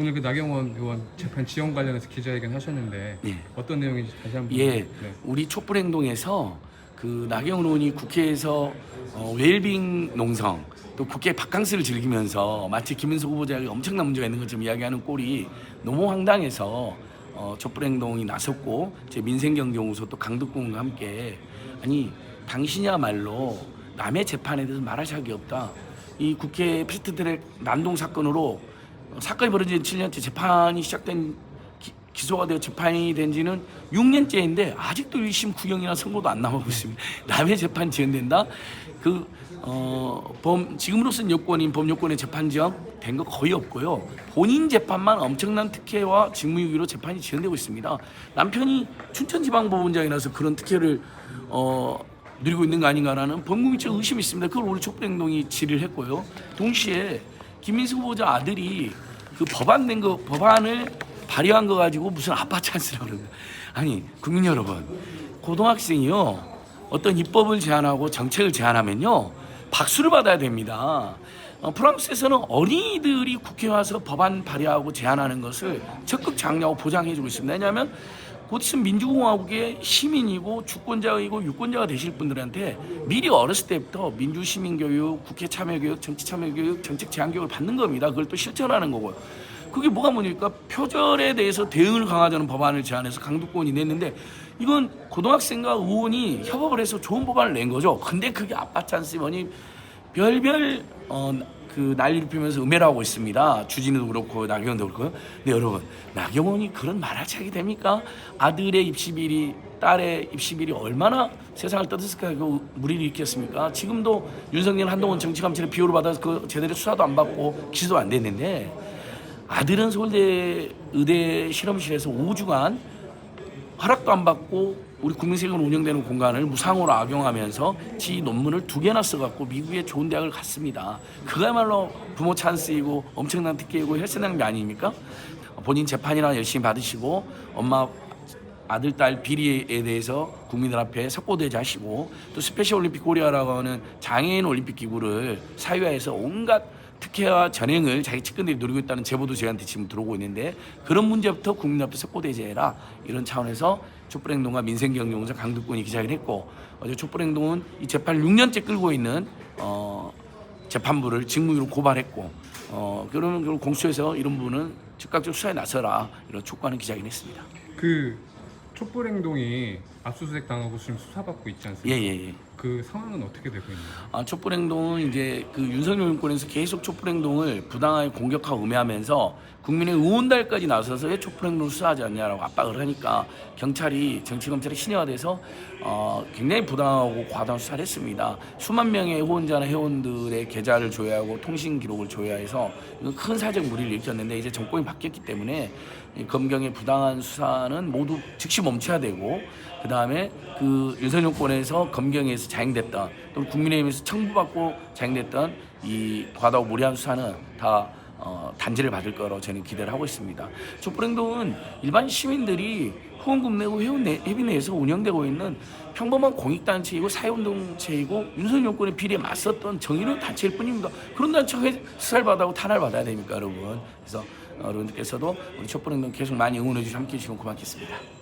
오늘 그 나경원 의원 재판 지원 관련해서 기자회견 하셨는데 예. 어떤 내용인지 다시 한번 예, 네. 우리 촛불행동에서 그 나경원 의원이 국회에서 어, 웰빙 농성 또 국회 바캉스를 즐기면서 마치 김은석 후보자에게 엄청난 문제가 있는 것처럼 이야기하는 꼴이 너무 황당해서 어, 촛불행동이 나섰고 제 민생경제연구소 또 강덕군과 함께 아니 당신이야말로 남의 재판에 대해서 말할 자격이 없다. 이 국회 피스트트랙 난동 사건으로 어, 사건이 벌어진 7년째 재판이 시작된 기, 기소가 되어 재판이 된 지는 6년째인데 아직도 1심 구형이나 선고도 안 나오고 있습니다. 남의 재판 지연된다? 그, 어, 범, 지금으로서는 여권인 범여권의 재판 지연 된 거 거의 없고요. 본인 재판만 엄청난 특혜와 직무유기로 재판이 지연되고 있습니다. 남편이 춘천지방법원장이라서 그런 특혜를 어, 누리고 있는 거 아닌가라는 범국민적 의심이 있습니다. 그걸 우리 촛불행동이 질의를 했고요. 동시에 김민수 후보자 아들이 그 법안 낸 거 법안을 발의한 거 가지고 무슨 아빠 찬스라고 그러는 아니 국민 여러분 고등학생이요 어떤 입법을 제안하고 정책을 제안하면요 박수를 받아야 됩니다. 어, 프랑스에서는 어린이들이 국회 와서 법안 발의하고 제안하는 것을 적극 장려하고 보장해주고 있습니다. 왜냐하면 곧 있으면 민주공화국의 시민이고 주권자이고 유권자가 되실 분들한테 미리 어렸을 때부터 민주시민교육, 국회 참여교육, 정치 참여교육, 정책 제안교육을 받는 겁니다. 그걸 또 실천하는 거고요. 그게 뭐가 뭐니까 표절에 대해서 대응을 강화하자는 법안을 제안해서 강두권이 냈는데 이건 고등학생과 의원이 협업을 해서 좋은 법안을 낸 거죠. 근데 그게 아빠 찬스 뭐니 별별 어, 그 난리를 피면서 음해를 하고 있습니다. 주진우도 그렇고 나경원도 그렇고요. 근데 여러분 나경원이 그런 차이 됩니까? 아들의 입시비리 딸의 입시비리 얼마나 세상을 떠들었을까 그 무리를 일으켰습니까? 지금도 윤석열 한동훈 정치감찰에 비호를 받아서 그 제대로 수사도 안 받고 기소도 안 됐는데 아들은 서울대 의대 실험실에서 5주간 허락도 안 받고 우리 국민세금으로 운영되는 공간을 무상으로 악용하면서 지 논문을 두 개나 써갖고 미국의 좋은 대학을 갔습니다. 그야말로 부모 찬스이고 엄청난 특혜이고 혈세 낭비 아닙니까? 본인 재판이나 열심히 받으시고 엄마 아들 딸 비리에 대해서 국민들 앞에 석고대지 하시고 또 스페셜 올림픽 코리아라고 하는 장애인 올림픽 기구를 사유화해서 온갖 특혜와 전행을 자기 측근들이 누리고 있다는 제보도 저희한테 지금 들어오고 있는데 그런 문제부터 국민 앞에 석고대제해라 이런 차원에서 촛불행동과 민생경영사 강두권이 기자회견 했고 어제 촛불행동은 이 재판을 6년째 끌고 있는 어, 재판부를 직무유로 고발했고 어, 그러면 결국 공수처에서 이런 부분은 즉각적 수사에 나서라 이런 촉구하는 기자회견 했습니다. 그 촛불행동이 압수수색 당하고 지금 수사받고 있지 않습니까? 예예예. 그 상황은 어떻게 되고 있나요? 아, 촛불행동은 이제 그 윤석열 정권에서 계속 촛불행동을 부당하게 공격하고 음해하면서 국민의 의원달까지 나서서 왜 촛불행동 수사하지 않냐라고 압박을 하니까 경찰이 정치검찰이 신여화돼서 어, 굉장히 부당하고 과도한 수사를 했습니다. 수만 명의 후원자나 회원들의 계좌를 조회하고 통신 기록을 조회해서 이건 큰 사적 무리를 일으켰는데 이제 정권이 바뀌었기 때문에 이 검경의 부당한 수사는 모두 즉시 멈춰야 되고 그 다음에 그 윤석열 정권에서 검경에서 자행됐던 또 국민의힘에서 청부받고 자행됐던 이 과다고 무리한 수사는 다 어, 단죄를 받을 거라고 저는 기대를 하고 있습니다. 촛불행동은 일반 시민들이 후원금 내고 회원 내, 회비 내에서 운영되고 있는 평범한 공익단체이고 사회운동체이고 윤석열 정권의 비리에 맞섰던 정의로운 단체일 뿐입니다. 그런 단체가 왜 수사를 받아고 탄압을 받아야 됩니까, 여러분? 그래서 어, 여러분들께서도 우리 촛불행동 계속 많이 응원해 주시면 함께 해 주시면 고맙겠습니다.